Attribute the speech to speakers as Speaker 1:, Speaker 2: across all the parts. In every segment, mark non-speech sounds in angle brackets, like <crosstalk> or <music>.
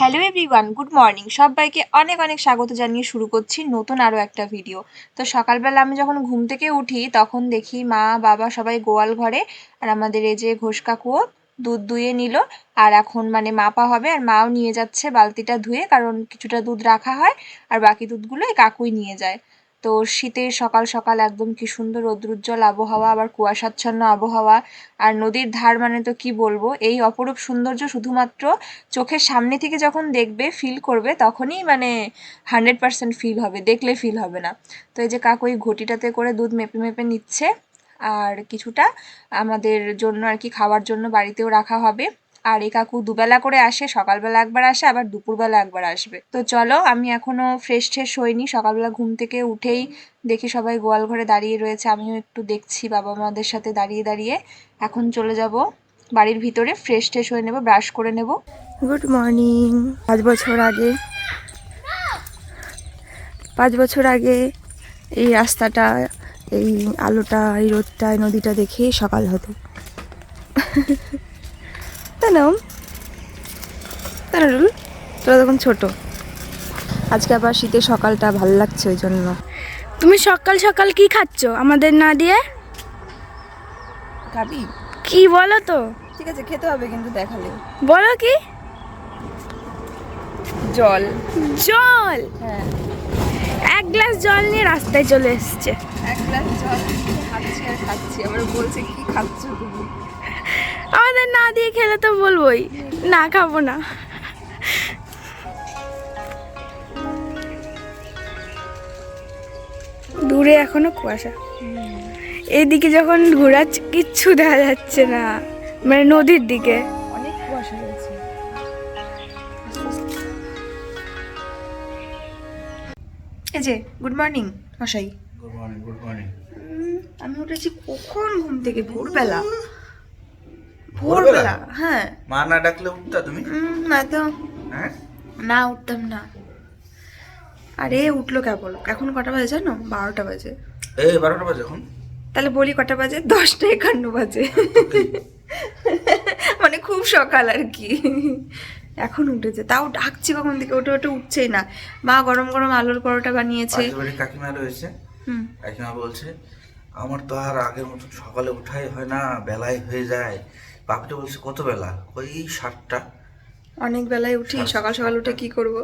Speaker 1: Hello everyone good morning সবাইকে অনেক অনেক স্বাগত জানিয়ে শুরু করছি নতুন আরও একটা ভিডিও তো সকালবেলা আমি যখন ঘুম থেকে উঠি, তখন দেখি মা, বাবা সবাই গোয়াল ঘরে, আর আমাদের এই যে ঘোষ কাকুও দুধ দুয়ে নিল, আর এখন মানে মাপা হবে, আর মাও নিয়ে যাচ্ছে বালতিটা ধুয়ে, কারণ কিছুটা দুধ রাখা হয়, আর বাকি দুধগুলো এই কাকুই নিয়ে যায়। তো শীতের সকাল সকাল একদম কি সুন্দর রৌদ্রোজ্জ্বল আবহাওয়া, আবার কুয়াশাচ্ছন্ন আবহাওয়া আর নদীর ধার মানে তো কি বলব? এই অপরূপ সৌন্দর্য শুধুমাত্র চোখের সামনে থেকে যখন দেখবে ফিল করবে, তখনই মানে হান্ড্রেড পার্সেন্ট ফিল হবে, দেখলে ফিল হবে না। তো এই যে কাকু এই ঘটিটাতে করে দুধ মেপে মেপে নিচ্ছে আর কিছুটা আমাদের জন্য আর কি খাওয়ার জন্য বাড়িতেও রাখা হবে। আর এই কাকু দুবেলা করে আসে, সকালবেলা একবার আসে, আবার দুপুরবেলা একবার আসবে। তো চলো, আমি এখনও ফ্রেশ ট্রেশ হইনি, সকালবেলা ঘুম থেকে উঠেই দেখি সবাই গোয়াল ঘরে দাঁড়িয়ে রয়েছে, আমিও একটু দেখছি বাবা মাদের সাথে দাঁড়িয়ে দাঁড়িয়ে। এখন চলে যাব বাড়ির ভিতরে ফ্রেশ ট্রেশ হয়ে নেব ব্রাশ করে নেব।
Speaker 2: গুড মর্নিং পাঁচ বছর আগে, পাঁচ বছর আগে এই রাস্তাটা, এই আলোটা, এই রোদটা নদীটা দেখে সকাল হতো। <laughs> তাই না ওম? তাই না রুল তোরা তখন ছোট। আজকে আবার শীতের সকালটা ভালো লাগছে ওই জন্য।
Speaker 3: তুমি সকাল সকাল কি খাচ্ছ? আমাদের না দিয়ে?
Speaker 2: খাবি?
Speaker 3: কি বলো তো?
Speaker 2: ঠিক আছে খেতে হবে কিন্তু দেখালে।
Speaker 3: বলো কি?
Speaker 2: জল।
Speaker 3: জল?
Speaker 2: হ্যাঁ।
Speaker 3: এক গ্লাস জল নিয়ে রাস্তায় চলে এসছে।
Speaker 2: এক গ্লাস জল খাচ্ছি আর খাচ্ছি। আবার বলছে কি খাচ্ছ তুমি?
Speaker 3: আমাদের না দিয়ে খেলে তো বলবোই। না খাব না। দূরে এখনও কুয়াশা। এইদিকে যখন ঘোরাচ্ছে কিচ্ছু দেখা যাচ্ছে না। মানে নদীর দিকে।
Speaker 2: অনেক কুয়াশা রয়েছে। এই যে গুড মর্নিং মশাই।
Speaker 4: গুড মর্নিং গুড মর্নিং
Speaker 2: আমি উঠেছি কখন ঘুম থেকে? ভোরবেলা।
Speaker 4: ভোরবেলা?
Speaker 2: হ্যাঁ।
Speaker 4: মা না ডাকলে উঠতা তুমি?
Speaker 2: না তো।
Speaker 4: হ্যাঁ?
Speaker 2: না উঠতাম না। আরে উঠল কেবল। এখন কটা বাজে জানো? বারোটা বাজে।
Speaker 4: এই বারোটা বাজে এখন?
Speaker 2: তাহলে বলি কটা বাজে? দশটা একান্ন বাজে। <laughs> মানে খুব সকাল আর কি। এখন উঠেছে। তাও ডাকছি কখন থেকে? ওঠে ওটা উঠছেই না। মা গরম গরম আলুর পরোটা বানিয়েছে।
Speaker 4: কাকিমা রয়েছে।
Speaker 2: হুম।
Speaker 4: কাকিমা বলছে আমার তো আর আগের মতন সকালে উঠাই হয় না বেলায় হয়ে যায়। বাপিটা বলছে কত বেলা? ওই সাতটা।
Speaker 2: অনেক বেলায় উঠি সকাল সকাল উঠে কি করব?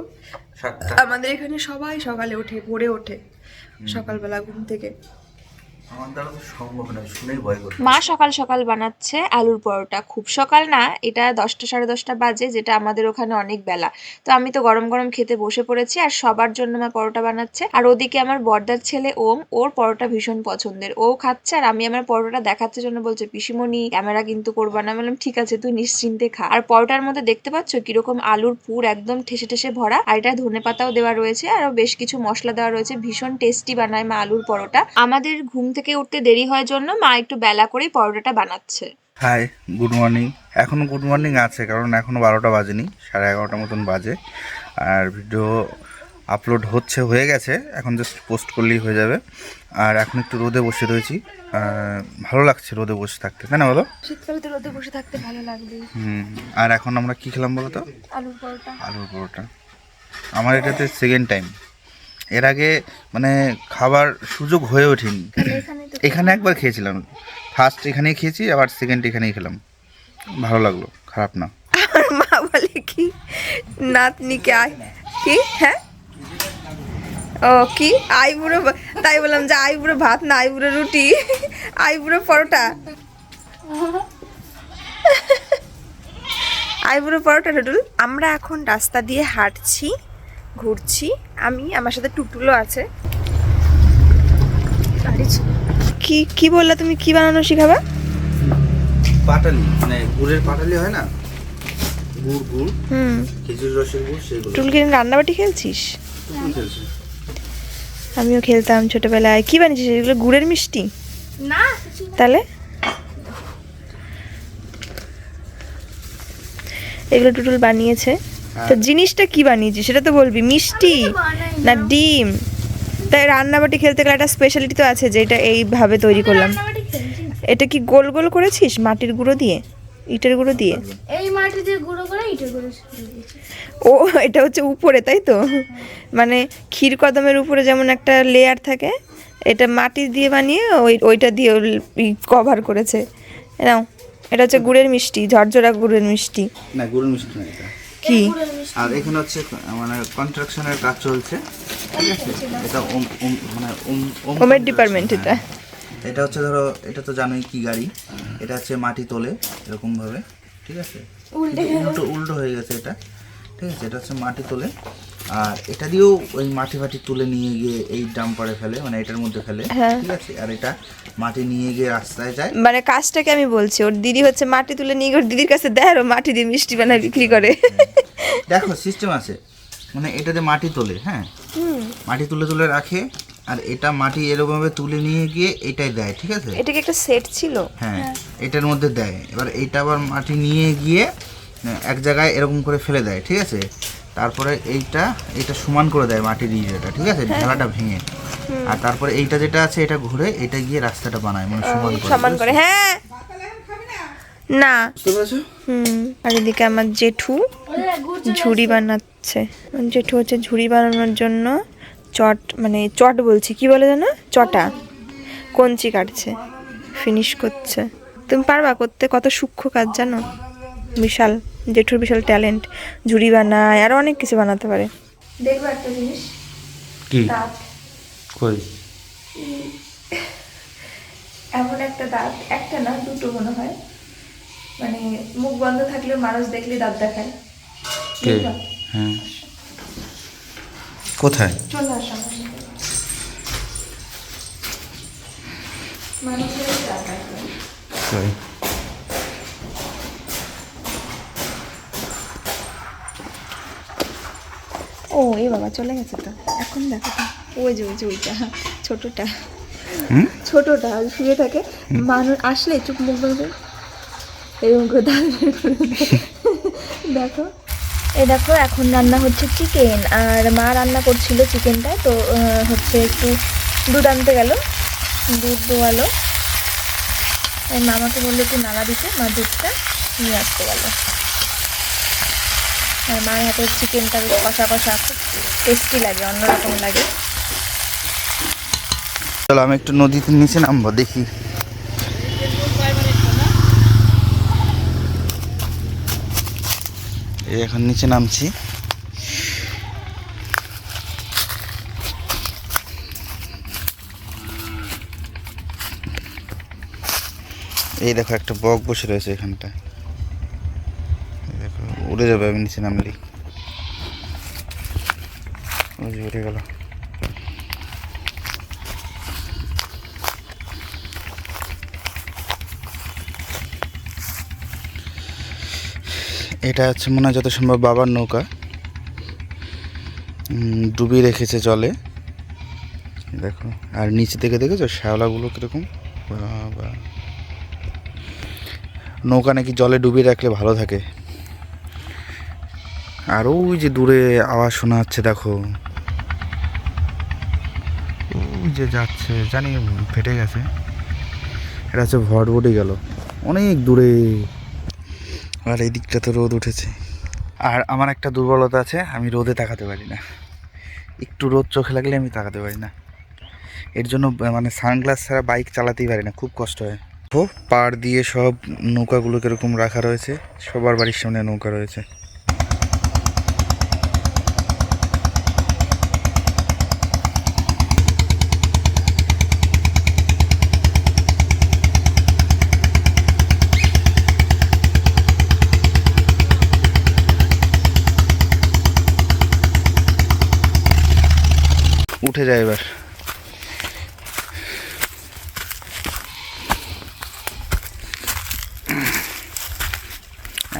Speaker 2: আমাদের এখানে সবাই সকালে উঠে ভোরে ওঠে সকালবেলা ঘুম থেকে।
Speaker 1: মা সকাল সকাল বানাচ্ছে আলুর পরোটা। খুব সকাল না, এটা দশটা সাড়ে দশটা বাজে, যেটা আমাদের ওখানে অনেক বেলা। তো আমি তো গরম গরম খেতে বসে পড়েছি আর সবার জন্য মা পরোটা বানাচ্ছে। আর ওদিকে আমার বর্দার ছেলে ওম, ওর পরোটা ভীষণ পছন্দের। ও খাচ্ছে আর আমি আমার পরোটা দেখাচ্ছে জন্য বলছে, পিসিমণি, ক্যামেরা কিন্তু করবা না। বললাম, ঠিক আছে, তুই নিশ্চিন্তে খা। আর পরোটার মধ্যে দেখতে পাচ্ছ কীরকম আলুর পুর একদম ঠেসে ঠেসে ভরা? আর এটা ধনে পাতাও দেওয়া রয়েছে আরও বেশ কিছু মশলা দেওয়া রয়েছে। ভীষণ টেস্টি বানায় মা আলুর পরোটা। আমাদের ঘুম থেকে উঠতে দেরি হয় জন্য মা একটু বেলা করেই পরোটাটা বানাচ্ছে।
Speaker 4: হাই গুড মর্নিং এখনও গুড মর্নিং আছে কারণ এখনও বারোটা বাজেনি সাড়ে এগারোটা মতন বাজে। আর ভিডিও আপলোড হচ্ছে হয়ে গেছে এখন জাস্ট পোস্ট করলেই হয়ে যাবে। আর এখন একটু রোদে বসে রয়েছি। ভালো লাগছে রোদে বসে থাকতে তাই না বলো?
Speaker 2: শীতকালে তো রোদে বসে থাকতে ভালো লাগবে।
Speaker 4: হুম আর এখন আমরা কি খেলাম বলো তো?
Speaker 2: আলুর পরোটা।
Speaker 4: আলুর পরোটা। আমার এটাতে সেকেন্ড টাইম এর আগে মানে খাবার সুযোগ হয়ে ওঠেনি। এখানে একবার খেয়েছিলাম। ফার্স্ট এখানেই খেয়েছি আবার সেকেন্ড এখানেই খেলাম। ভালো লাগল খারাপ না।
Speaker 2: আমার মা বলে কি নাতনিকে আই কি? হ্যাঁ? ও কি? আইবুড়ো তাই বললাম যে আইবুড়ো ভাত না আইবুড়ো রুটি। আইবুড়ো পরোটা। আইবুড়ো পরোটা টুটুল আমরা এখন রাস্তা দিয়ে হাঁটছি। ঘুরছি। আমি আমার সাথে টুটুলও আছে। কি কি বললা তুমি? কি বানানো শিখাবা?
Speaker 4: পাটালি মানে গুড়ের পাটালি হয় না? গুড় গুড়
Speaker 2: হুম।
Speaker 4: খেজুর রসের গুড় সেগুলো।
Speaker 2: টুটুল কি রান্নাবাটি খেলছিস? আমিও খেলতাম ছোটবেলায়। কি বানিয়েছিস? এগুলো গুড়ের মিষ্টি?
Speaker 3: না।
Speaker 2: তাহলে? এগুলো টুটুল বানিয়েছে। তো জিনিসটা কি বানিয়েছিস? সেটা তো বলবি। মিষ্টি না ডিম? তাই রান্নাবাটি খেলতে গেলে একটা স্পেশালিটি তো আছে যে এটা এইভাবে তৈরি করলাম। এটা কি গোল গোল করেছিস? মাটির গুঁড়ো দিয়ে? ইটের গুঁড়ো দিয়ে?
Speaker 3: এই মাটি দিয়ে গুঁড়ো করে ইটের গুঁড়ো
Speaker 2: ও এটা হচ্ছে উপরে তাই তো? মানে ক্ষীর কদমের উপরে যেমন একটা লেয়ার থাকে এটা মাটি দিয়ে বানিয়ে ওই ওইটা দিয়ে কভার করেছে। নাও এটা হচ্ছে গুড়ের মিষ্টি ঝরঝরা গুড়ের মিষ্টি।
Speaker 4: না গুড় মিষ্টি না এটা।
Speaker 2: কি?
Speaker 4: আর এখানে হচ্ছে মানে কনস্ট্রাকশনের কাজ চলছে ঠিক আছে? এটা মানে ওম ওম
Speaker 2: হোমের ডিপার্টমেন্ট এটা।
Speaker 4: এটা হচ্ছে ধরো এটা তো জানোই কি গাড়ি। এটা হচ্ছে মাটি তোলে এরকম ভাবে ঠিক আছে? উল্টো উল্টো হয়ে গেছে এটা ঠিক আছে? এটা হচ্ছে মাটি তোলে। আর এটা দিয়েও ওই মাটি ফাটি তুলে নিয়ে গিয়ে এই ডাম্পারে ফেলে মানে এটার মধ্যে ফেলে। ঠিক আছে? আর এটা মাটি নিয়ে গিয়ে রাস্তায় যায়।
Speaker 2: মানে কাজটাকে আমি বলছি ওর দিদি হচ্ছে মাটি তুলে নিয়ে ওর দিদির কাছে দেয় আর মাটি দিয়ে মিষ্টি বানায় বিক্রি করে।
Speaker 4: দেখো সিস্টেম আছে। মানে এটাতে মাটি তোলে হ্যাঁ? মাটি তুলে তুলে রাখে আর এটা মাটি এরকমভাবে তুলে নিয়ে গিয়ে এটাই দেয় ঠিক আছে?
Speaker 2: এটা কি একটা সেট ছিল?
Speaker 4: হ্যাঁ এটার মধ্যে দেয়। এবার এইটা আবার মাটি নিয়ে গিয়ে এক জায়গায় এরকম করে ফেলে দেয় ঠিক আছে? তারপরে এইটা এইটা সমান করে দেয় মাটির ইয়েটা ঠিক আছে? ঢেলাটা ভেঙে। আর তারপরে এইটা যেটা আছে এটা ঘুরে এটা গিয়ে রাস্তাটা বানায় মানে সমান করে
Speaker 2: সমান করে। হ্যাঁ। না।
Speaker 4: বুঝতে পেরেছ?
Speaker 2: হুম। আর এদিকে আমার জেঠু ঝুড়ি বানাচ্ছে। জেঠু হচ্ছে ঝুড়ি বানানোর জন্য চট মানে চট বলছি কি বলে জানো চটা। কঞ্চি কাটছে ফিনিশ করছে। তুমি পারবা করতে? কত সূক্ষ্ম কাজ জানো? বিশাল। জেঠুর বিশাল ট্যালেন্ট ঝুড়ি বানায় আরও অনেক কিছু বানাতে পারে। দেখব একটা জিনিস।
Speaker 4: কি?
Speaker 2: দাঁত।
Speaker 4: কই?
Speaker 2: এমন একটা দাঁত একটা না দুটো মনে হয়। মানে মুখ বন্ধ থাকলেও মানুষ দেখলে দাঁত দেখায়।
Speaker 4: হ্যাঁ। কোথায়?
Speaker 2: চলে আসো। মানুষের দাঁত দেখায়।
Speaker 4: কই
Speaker 2: ও এই বাবা চলে গেছে তো। এখন দেখো তো ওই যে ওই যে ওইটা ছোটটা। ছোটটা শুয়ে থাকে। মানুষ আসলে চুপ মুখ করে এরকম করে। দেখো এ দেখো এখন রান্না হচ্ছে চিকেন আর মা রান্না করছিল চিকেনটা তো হচ্ছে একটু দুধ আনতে গেল। দুধ দোয়ালো। এই মামাকে বলল একটু নাড়া দিতে মা দুধটা নিয়ে আসতে গেল। আর মার হাতের চিকেনটা বেশ কষা কষা টেস্টি লাগে, অন্যরকম লাগে।
Speaker 4: চলো, আমি একটু নদীতে নিচে নামবো, দেখি। এখন নিচে নামছি। এই দেখো, একটা বক বসে রয়েছে এখানটা এই দেখো উড়ে যাবে, আমি নিচে নামলি। উড়ে গেল। এটা হচ্ছে মনে হয় যত সম্ভব বাবার নৌকা। ডুবিয়ে রেখেছে জলে। দেখো, আর নিচে থেকে দেখেছ শ্যাওলাগুলো কীরকম? নৌকা নাকি জলে ডুবিয়ে রাখলে ভালো থাকে। আর ওই যে দূরে আওয়াজ শোনা যাচ্ছে, দেখো। ওই যে যাচ্ছে, জানি ফেটে গেছে। এটা হচ্ছে ভটভটি গেল। অনেক দূরে। আর এই দিকটা তো রোদ উঠেছে। আর আমার একটা দুর্বলতা আছে, আমি রোদে তাকাতে পারি না। একটু রোদ চোখে লাগলে আমি তাকাতে পারি না। এর জন্য মানে সানগ্লাস ছাড়া বাইক চালাতেই পারি না, খুব কষ্ট হয়। পাড় দিয়ে সব নৌকাগুলো কীরকম রাখা রয়েছে, সবার বাড়ির সামনে নৌকা রয়েছে। উঠে যায় এবার।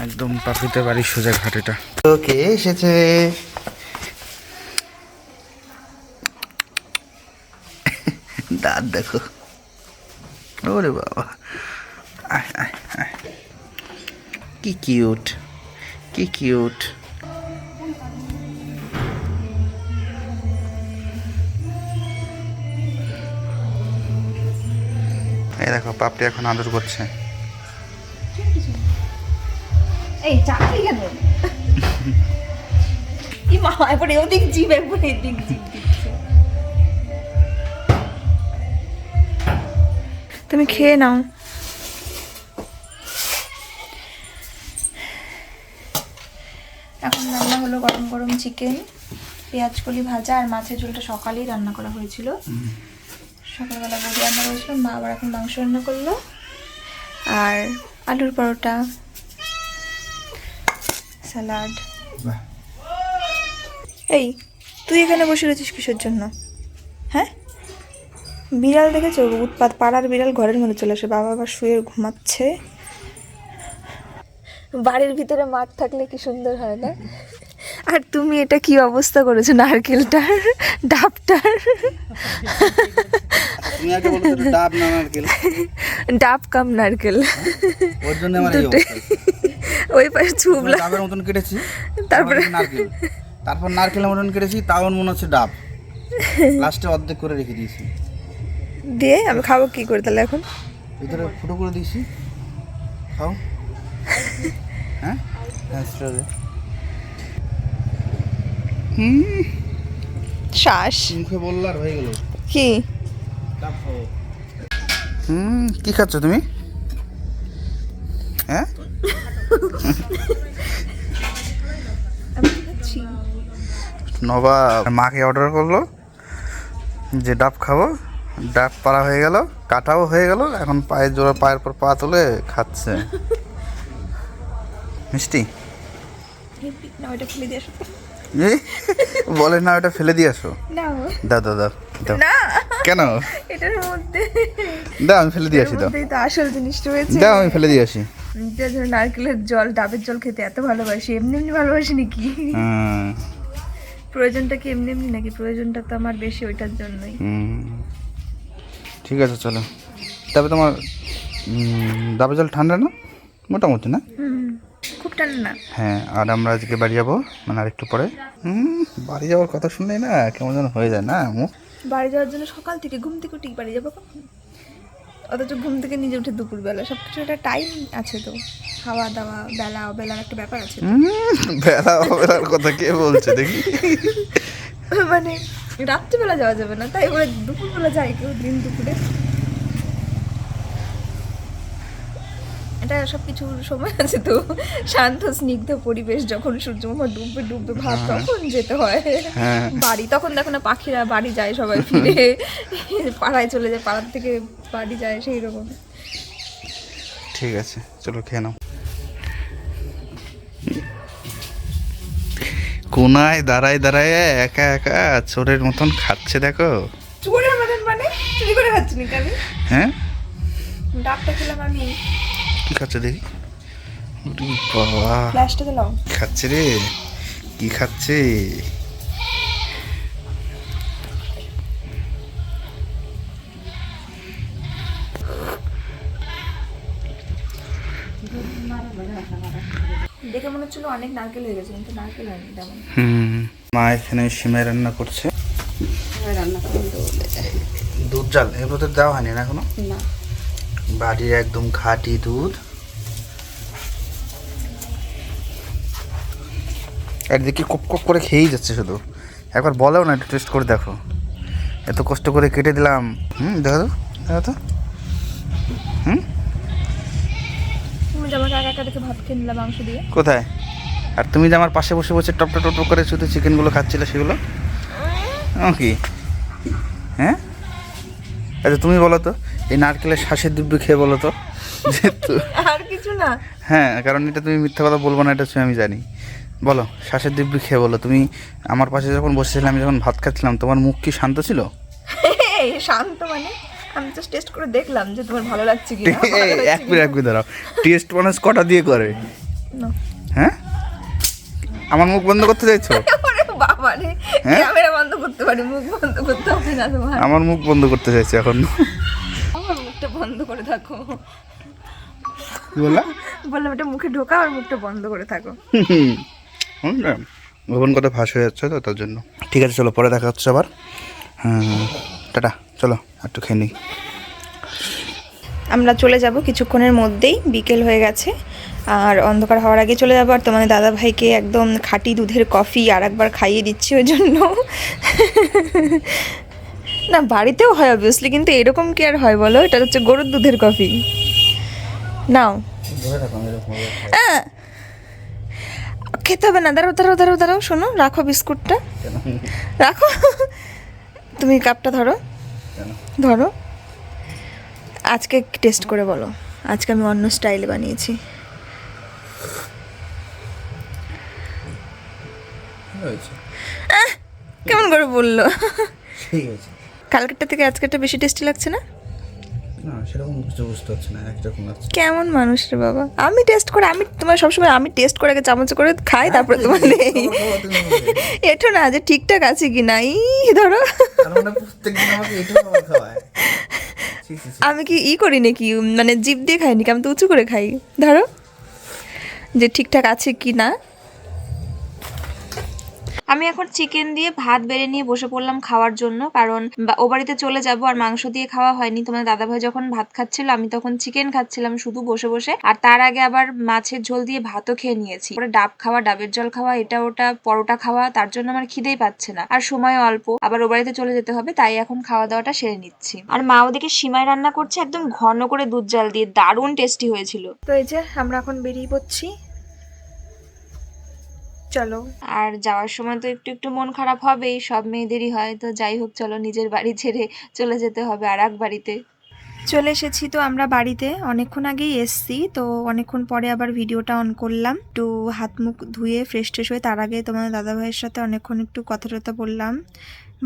Speaker 4: একদম পাখিতে বাড়ির সোজা ঘাট এটা। ওকে এসেছে। দাঁত দেখো। ওরে বাবা। কি কিউট কি কিউট দেখো পাপড়ি এখন আদর করছে।
Speaker 5: তুমি খেয়ে নাও।
Speaker 2: এখন রান্না হলো গরম গরম চিকেন পেঁয়াজ কলি ভাজা আর মাছের ঝোলটা সকালেই রান্না করা হয়েছিল। সকালবেলা বড়ি রান্না করেছিল মা আবার এখন মাংস রান্না করল। আর আলুর পরোটা স্যালাড। এই তুই এখানে বসে রয়েছিস কিসের জন্য? হ্যাঁ? বিড়াল দেখেছ? উৎপাত পাড়ার বিড়াল ঘরের মধ্যে চলে আসে বাবা আবার শুয়ে ঘুমাচ্ছে। বাড়ির ভিতরে মাঠ থাকলে কি সুন্দর হয় না? আর তুমি এটা কি অবস্থা করেছ নারকেলটার ডাবটার?
Speaker 4: ডাব না নারকেল?
Speaker 2: ডাব কাম নারকেল।
Speaker 4: ওর জন্য আমার
Speaker 2: ওই পাশে ছুবলা।
Speaker 4: ডাবের মতন কেটেছি
Speaker 2: তারপরে?
Speaker 4: নারকেল। তারপর নারকেলের মতন কেটেছি তাও মনে হচ্ছে ডাব। লাস্টে অর্ধেক করে রেখে দিয়েছি।
Speaker 2: দিয়ে আমি খাব কি করে তাহলে এখন?
Speaker 4: ভিতরে ফুটো করে দিয়েছি। খাও। হ্যাঁ? হ্যাঁ হুম
Speaker 2: শ্বাস।
Speaker 4: মুখে বলল আর হয়ে গেল।
Speaker 2: কি?
Speaker 4: হুম কি খাচ্ছ তুমি? হ্যাঁ? নবা মাকে অর্ডার করল যে ডাব খাব। ডাব পাড়া হয়ে গেল কাটাও হয়ে গেল এখন পায়ের জোড়া পায়ের পর পা তুলে খাচ্ছে। মিষ্টি?
Speaker 2: না ওইটা ফেলে দিয়ে আসো
Speaker 4: এই, বলে না ওটা ফেলে দিয়ে আসো। দাও দাও দাও কেন?
Speaker 2: এটার মধ্যে
Speaker 4: দাও আমি ফেলে দিয়ে আসি দাও।
Speaker 2: তো আসল জিনিস রয়েছে।
Speaker 4: দাও আমি ফেলে দিয়ে আসি।
Speaker 2: ধরো নারকেলের জল ডাবের জল খেতে এত ভালোবাসি। এমনি এমনি ভালোবাসি নাকি? প্রয়োজনটা কি এমনি এমনি নাকি? প্রয়োজনটা তো আমার বেশি ওইটার জন্যই।
Speaker 4: ঠিক আছে চলো। তবে তোমার ডাবের জল ঠান্ডা না? মোটামুটি না?
Speaker 2: হুম না।
Speaker 4: হ্যাঁ আর আমরা আজকে বাড়ি যাব মানে আর একটু পরে। হুম বাড়ি যাওয়ার কথা শুনলেই না কেমন যেন হয়ে যায় না মুখ
Speaker 2: বাড়ি যাওয়ার জন্য সকাল থেকে ঘুম থেকে উঠি বাড়ি যাব কখন? অথচ ঘুম থেকে নিজে উঠে দুপুরবেলা সব কিছু একটা টাইম আছে তো। খাওয়া দাওয়া বেলা বেলার একটা ব্যাপার আছে
Speaker 4: বেলা বেলার কথা কে বলছে দেখি।
Speaker 2: মানে রাত্রিবেলা যাওয়া যাবে না তাই ওরা দুপুরবেলা যায় কেউ দিন দুপুরে। এটা সব কিছুর সময় আছে তো। শান্ত স্নিগ্ধ পরিবেশ যখন সূর্যমামা ডুববে ডুববে ভাব তখন যেতে হয়।
Speaker 4: হ্যাঁ।
Speaker 2: বাড়ি তখন দেখো না পাখিরা বাড়ি যায় সবাই ফিরে। পাড়ায় চলে যায় পাড়ার থেকে বাড়ি যায় সেই রকম
Speaker 4: ঠিক আছে চলো খেয়ে নাও। কোনায় দাঁড়ায় দাঁড়ায় একা একা চোরের মতন খাচ্ছে দেখো।
Speaker 2: চুরের মতন মানে? চুরি করে খাচ্ছি আমি?
Speaker 4: হ্যাঁ।
Speaker 2: ডাবটা খেলাম আমি।
Speaker 4: কি খাচ্ছে দেখি? বাবা। খাচ্ছে রে। কি খাচ্ছে?
Speaker 2: দেখে মনে হচ্ছিল অনেক নারকেল হয়ে গেছে কিন্তু নারকেল হয়নি তেমন।
Speaker 4: হুম। মা এখানে সিমাই রান্না করছে। দুধ জাল এগুলো তো দেওয়া হয়নি না এখনও?
Speaker 6: না।
Speaker 4: বাড়ির একদম খাঁটি দুধ। আর দেখি কপ কপ করে খেয়েই যাচ্ছে শুধু। একবার বলেও না একটু টেস্ট করে দেখো। এত কষ্ট করে কেটে দিলাম। হুম দেখো তো দেখো তো। হুম? কোথায়? আর তুমি যে আমার পাশে বসে বসে টপ টপ টপ করে শুধু চিকেনগুলো খাচ্ছিলে সেগুলো? ও কি? হ্যাঁ? আচ্ছা তুমি বলো তো। এই নারকেলের শ্বাসের দিব্যি খেয়ে বলো তো?
Speaker 2: আর কিছু না।
Speaker 4: হ্যাঁ কারণ এটা তুমি মিথ্যা কথা বলব না এটা আমি জানি। বলো শ্বাসের দিব্যি খেয়ে বলো। তুমি আমার পাশে যখন বসেছিলাম আমি যখন ভাত খাচ্ছিলাম তোমার মুখ কি শান্ত ছিল?
Speaker 2: শান্ত মানে? আমি জাস্ট টেস্ট করে দেখলাম যে তোমার ভালো লাগছে কি
Speaker 4: এক মিনিট এক মিনিট দাঁড়াও। টেস্ট মানুষ কটা দিয়ে করে? হ্যাঁ? আমার মুখ বন্ধ করতে চাইছো? হ্যাঁ?
Speaker 2: ক্যামেরা বন্ধ করতে পারি মুখ বন্ধ করতে হবে না তোমার।
Speaker 4: আমার মুখ বন্ধ করতে চাইছে এখন।
Speaker 2: বন্ধ করে থাকো।
Speaker 4: কি বললা?
Speaker 2: বললাম এটা মুখে ঢোকা আর মুখটা বন্ধ করে থাকো।
Speaker 4: ভবন কথা ফাঁস হয়ে যাচ্ছে তো তার জন্য। ঠিক আছে চলো পরে দেখা হচ্ছে আবার। হ্যাঁ টাটা চলো একটু খেয়ে নিই।
Speaker 2: আমরা চলে যাব কিছুক্ষণের মধ্যেই বিকেল হয়ে গেছে। আর অন্ধকার হওয়ার আগে চলে যাব আর তোমাদের দাদা ভাইকে একদম খাঁটি দুধের কফি আর একবার খাইয়ে দিচ্ছি ওই জন্য। না বাড়িতেও হয় অবভিয়াসলি কিন্তু এরকম কি আর হয় বলো? এটা হচ্ছে গরুর দুধের কফি নাও। আহ! খেতে হবে না দাঁড়াও দাঁড়াও দাঁড়াও দাঁড়াও শোনো রাখো বিস্কুটটা। রাখো। তুমি কাপটা ধরো। ধরো। আজকে টেস্ট করে বলো। আজকে আমি অন্য স্টাইলে বানিয়েছি। কেমন করে বলল?
Speaker 4: ঠিক আছে।
Speaker 2: কালকেরটা থেকে আজকেরটা বেশি টেস্টি লাগছে না?
Speaker 4: না সেরকম কিছু বুঝতে পারছি না একরকম লাগছে
Speaker 2: কেমন মানুষ রে বাবা? আমি টেস্ট করে আমি তোমার সবসময় আমি টেস্ট করে আগে চামচ করে খাই তারপরে তোমার নেই এটো না যে ঠিকঠাক আছে কি না? ই ধরো। আমি কি ই করি নাকি? মানে জিপ দিয়ে খাই নাকি? আমি তো উঁচু করে খাই। ধরো। যে ঠিকঠাক আছে কি না?
Speaker 1: আমি এখন চিকেন দিয়ে ভাত বেড়ে নিয়ে বসে পড়লাম খাওয়ার জন্য, কারণ ও বাড়িতে চলে যাব আর মাংস দিয়ে খাওয়া হয়নি। তোমার দাদাভাই যখন ভাত খাচ্ছিল, আমি তখন চিকেন খাচ্ছিলাম শুধু বসে বসে। আর তার আগে আবার মাছের ঝোল দিয়ে ভাতও খেয়ে নিয়েছি। পরে ডাব খাওয়া, ডাবের জল খাওয়া, এটা ওটা পরোটা খাওয়া, তার জন্য আমার খিদেই পাচ্ছে না। আর সময় অল্প, আবার ও বাড়িতে চলে যেতে হবে, তাই এখন খাওয়া দাওয়াটা সেরে নিচ্ছি। আর মা ওদিকে সিমাই রান্না করছে, একদম ঘন করে দুধ জাল দিয়ে, দারুণ টেস্টি হয়েছিল।
Speaker 2: তো এই যে আমরা এখন বেরিয়ে পড়ছি চলো।
Speaker 1: আর যাওয়ার সময় তো একটু একটু মন খারাপ হবেই সব মেয়েদেরই হয় তো যাই হোক চলো নিজের বাড়ি ছেড়ে চলে যেতে হবে আর এক বাড়িতে।
Speaker 2: চলে এসেছি তো আমরা বাড়িতে অনেকক্ষণ আগেই এসছি তো অনেকক্ষণ পরে আবার ভিডিওটা অন করলাম। একটু হাত মুখ ধুয়ে ফ্রেশ ট্রেশ হয়ে তার আগে তোমাদের দাদা ভাইয়ের সাথে অনেকক্ষণ একটু কথা টথা বললাম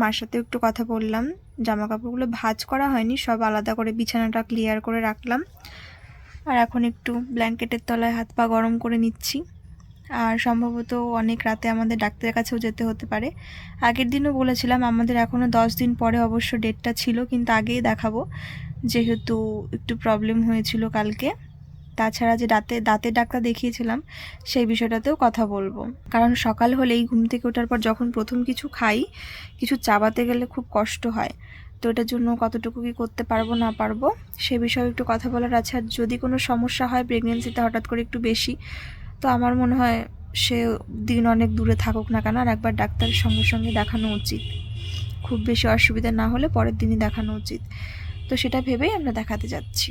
Speaker 2: মার সাথে একটু কথা বললাম জামা কাপড়গুলো ভাঁজ করা হয়নি সব আলাদা করে বিছানাটা ক্লিয়ার করে রাখলাম। আর এখন একটু ব্ল্যাঙ্কেটের তলায় হাত পা গরম করে নিচ্ছি। আর সম্ভবত অনেক রাতে আমাদের ডাক্তারের কাছেও যেতে হতে পারে। আগের দিনও বলেছিলাম, আমাদের এখনও দশ দিন পরে অবশ্য ডেটটা ছিল, কিন্তু আগেই দেখাবো। যেহেতু একটু প্রবলেম হয়েছিল কালকে। তাছাড়া যে দাঁতে, দাঁতের ডাক্তার দেখিয়েছিলাম, সেই বিষয়টাতেও কথা বলব। কারণ সকাল হলেই ঘুম থেকে ওঠার পর যখন প্রথম কিছু খাই, কিছু চাবাতে গেলে খুব কষ্ট হয়। তো এটার জন্য কতটুকু কি করতে পারব, না পারব, সে বিষয়ে একটু কথা বলার আছে। আর যদি কোনো সমস্যা হয় প্রেগনেন্সিতে হঠাৎ করে একটু বেশি তো আমার মনে হয় সে দিন অনেক দূরে থাকুক না কেন আর একবার ডাক্তারের সঙ্গে সঙ্গে দেখানো উচিত। খুব বেশি অসুবিধা না হলে পরের দিনই দেখানো উচিত। তো সেটা ভেবেই আমরা দেখাতে যাচ্ছি।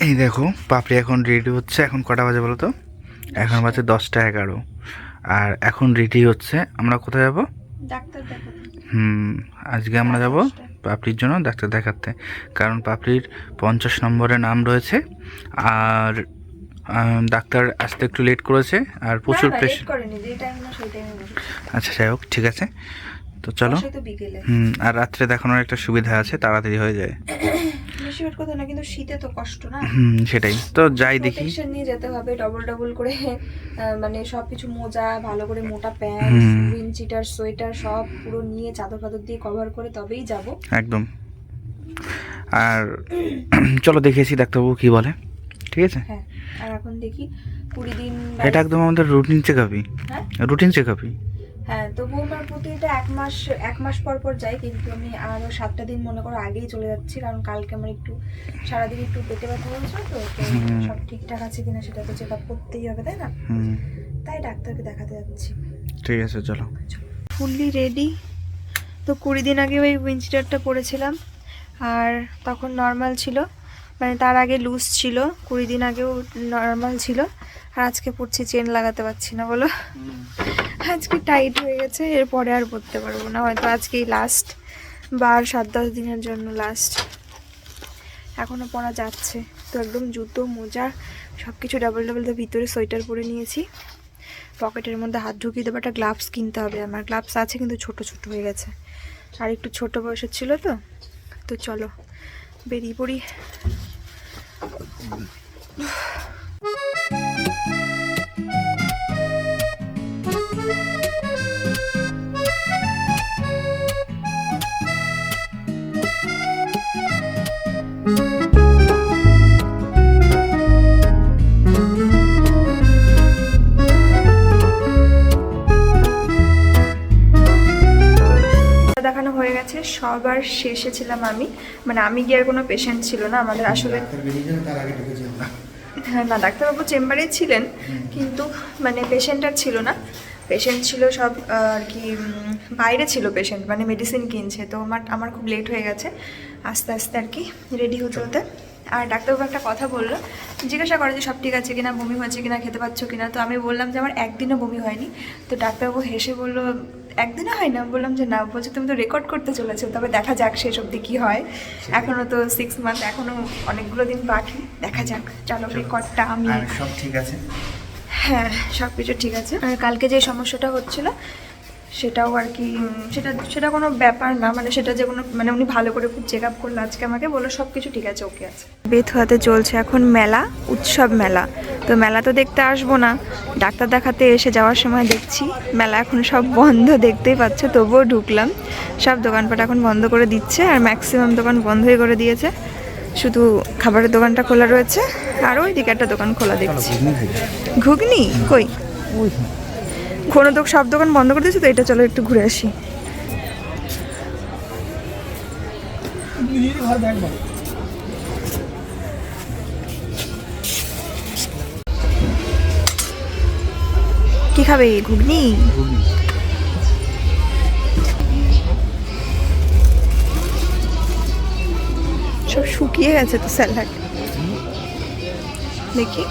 Speaker 4: এই দেখো পাপড়ি এখন রেডি হচ্ছে। এখন কটা বাজে বলো তো? এখন বাজে দশটা এগারো। আর এখন রেডি হচ্ছে। আমরা কোথায় যাব?
Speaker 2: ডাক্তার
Speaker 4: হুম আজকে আমরা যাব পাপড়ির জন্য ডাক্তার দেখাতে। কারণ পাপড়ির পঞ্চাশ নম্বরে নাম রয়েছে। আর ডাক্তার আসতে একটু লেট করেছে আর প্রচুর
Speaker 2: টাইমে
Speaker 4: আচ্ছা যাই হোক ঠিক আছে। তো চলো। হুম আর রাত্রে দেখানোর একটা সুবিধা আছে তাড়াতাড়ি হয়ে যায়। <coughs>
Speaker 2: বেশি বেট কথা না কিন্তু শীতে তো কষ্ট না।
Speaker 4: হুম সেটাই। তো যাই দেখি।
Speaker 2: প্রোটেকশন নিয়ে যেতে হবে ডবল ডবল করে মানে সব কিছু মোজা ভালো করে মোটা প্যান্ট
Speaker 4: হুম।
Speaker 2: উইনচিটার সোয়েটার সব পুরো নিয়ে চাদর ফাদর দিয়ে কভার করে তবেই যাব।
Speaker 4: একদম। আর <coughs> চলো দেখেছি ডাক্তারবাবু কি বলে। ঠিক আছে?
Speaker 2: হ্যাঁ আর এখন দেখি কুড়ি দিন
Speaker 4: এটা একদম আমাদের রুটিন চেক আপই
Speaker 2: হ্যাঁ?
Speaker 4: রুটিন চেক আপই
Speaker 2: হ্যাঁ তো বৌমার প্রতি এটা এক মাস এক মাস পর পর যাই কিন্তু আমি আরও সাতটা দিন মনে করো আগেই চলে যাচ্ছি কারণ কালকে আমার একটু সারাদিন একটু পেটে ব্যথা হয়েছিল তো সব ঠিকঠাক আছে কিনা সেটা তো চেক আপ করতেই হবে তাই না? তাই ডাক্তারকে দেখাতে যাচ্ছি।
Speaker 4: ঠিক আছে চলো।
Speaker 2: ফুললি রেডি তো কুড়ি দিন আগে ওই উইঞ্চিটারটা পরেছিলাম আর তখন নর্মাল ছিল। মানে তার আগে লুজ ছিল কুড়ি দিন আগেও নর্মাল ছিল। আর আজকে পড়ছি চেন লাগাতে পারছি না বলো। আজকে টাইট হয়ে গেছে এরপরে আর পরতে পারব না। হয়তো আজকেই লাস্ট বা আর সাত দশ দিনের জন্য লাস্ট এখনও পরা যাচ্ছে। তো একদম জুতো মোজা সব কিছু ডাবল ডাবল তো ভিতরে সোয়েটার পরে নিয়েছি। পকেটের মধ্যে হাত ঢুকিয়ে দেবো একটা গ্লাভস কিনতে হবে আমার। গ্লাভস আছে কিন্তু ছোট ছোট হয়ে গেছে। আর একটু ছোট বয়সের ছিল তো। তো চলো বেরিয়ে পড়ি। Hum. সবার শেষে ছিলাম আমি। মানে আমি গিয়ে আর কোনো পেশেন্ট ছিল না আমাদের আসলে হ্যাঁ না ডাক্তারবাবু চেম্বারে ছিলেন কিন্তু মানে পেশেন্ট আর ছিল না। পেশেন্ট ছিল সব আর কি বাইরে ছিল পেশেন্ট মানে মেডিসিন কিনছে। তো আমার আমার খুব লেট হয়ে গেছে আস্তে আস্তে আর কি রেডি হতে হতে। আর ডাক্তারবাবু একটা কথা বলল জিজ্ঞাসা করে যে সব ঠিক আছে কিনা বমি হয়েছে কিনা খেতে পাচ্ছ কিনা। তো আমি বললাম যে আমার একদিনও বমি হয়নি। তো ডাক্তারবাবু হেসে বলল একদিনও হয় না বললাম যে না বলছে তুমি তো রেকর্ড করতে চলেছো তবে দেখা যাক শেষ অবধি কী হয়। এখনও তো সিক্স মান্থ এখনও অনেকগুলো দিন বাকি দেখা যাক চলো রেকর্ডটা আমি
Speaker 4: সব ঠিক আছে?
Speaker 2: হ্যাঁ সব কিছু ঠিক আছে। আর কালকে যে সমস্যাটা হচ্ছিল সেটাও আর কি সেটা সেটা কোনো ব্যাপার না মানে সেটা যে কোনো মানে উনি ভালো করে খুব চেক আপ করল আজকে আমাকে বলল সব কিছু ঠিক আছে ওকে আছে। বেথুয়াতে চলছে এখন মেলা উৎসব মেলা তো মেলা তো দেখতে আসব না ডাক্তার দেখাতে এসে যাওয়ার সময় দেখছি মেলা এখন সব বন্ধ দেখতেই পাচ্ছ তবুও ঢুকলাম সব দোকানপাট এখন বন্ধ করে দিচ্ছে আর ম্যাক্সিমাম দোকান বন্ধই করে দিয়েছে শুধু খাবারের দোকানটা খোলা রয়েছে আর ওই দিকে একটা দোকান খোলা দেখছি। ঘুগনি কই? কোনো তো সব দোকান বন্ধ করে দিয়েছে তো এটা চলো একটু ঘুরে আসি। কি খাবে ঘুগনি? সব শুকিয়ে গেছে তো স্যালাড। দেখি।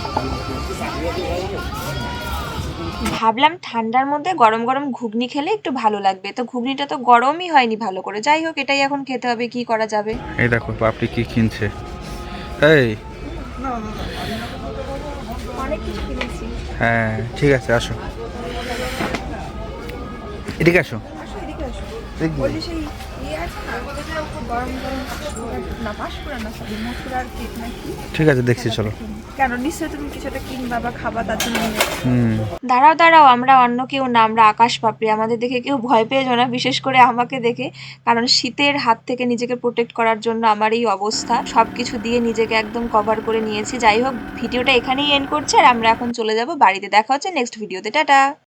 Speaker 1: ভাবলাম ঠান্ডার মধ্যে গরম গরম ঘুগনি খেলে একটু ভালো লাগবে। তো ঘুগনিটা তো গরমই হয়নি ভালো করে। যাই হোক এটাই এখন খেতে হবে কি করা যাবে?
Speaker 4: এই দেখো পাপড়ি কি কিনছে। এই।
Speaker 2: অনেক কিছু কিনেছি।
Speaker 4: হ্যাঁ ঠিক আছে আসো। এদিকে আসো। এদিকে
Speaker 2: বলছি
Speaker 4: ঠিক আছে দেখছি চলো।
Speaker 2: কেন নিশ্চয়ই তুমি কিছুটা কিনবা বা খাবা তার জন্য
Speaker 4: হুম।
Speaker 1: দাঁড়াও দাঁড়াও আমরা অন্য কেউ না আমরা আকাশ পাপড়ি। আমাদের দেখে কেউ ভয় পেয়ে না বিশেষ করে আমাকে দেখে। কারণ শীতের হাত থেকে নিজেকে প্রোটেক্ট করার জন্য আমার এই অবস্থা। সব কিছু দিয়ে নিজেকে একদম কভার করে নিয়েছি। যাই হোক ভিডিওটা এখানেই এন্ড করছে আর আমরা এখন চলে যাব বাড়িতে। দেখা হচ্ছে নেক্সট ভিডিওতে টাটা!